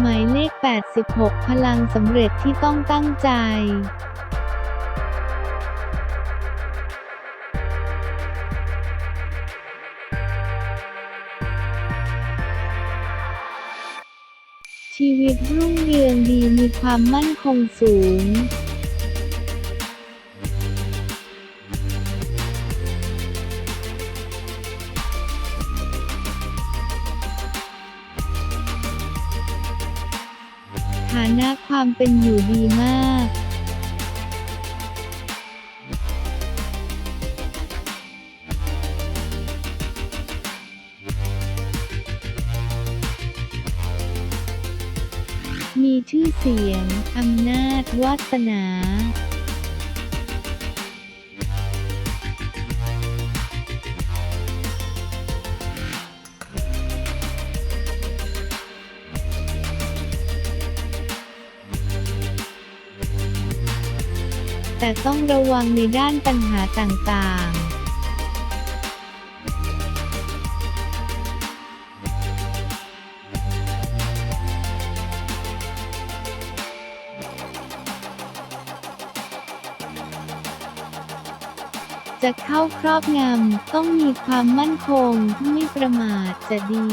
หมายเลข 86 พลังสำเร็จที่ต้องตั้งใจชีวิตรุ่งเรืองดีมีความมั่นคงสูง ฐานะความเป็นอยู่ดีมากมีชื่อเสียง อำนาจ วาสนา แต่ต้องระวังในด้านปัญหาต่างๆจะเข้าครอบงำต้องมีความมั่นคงไม่ประมาทจะดี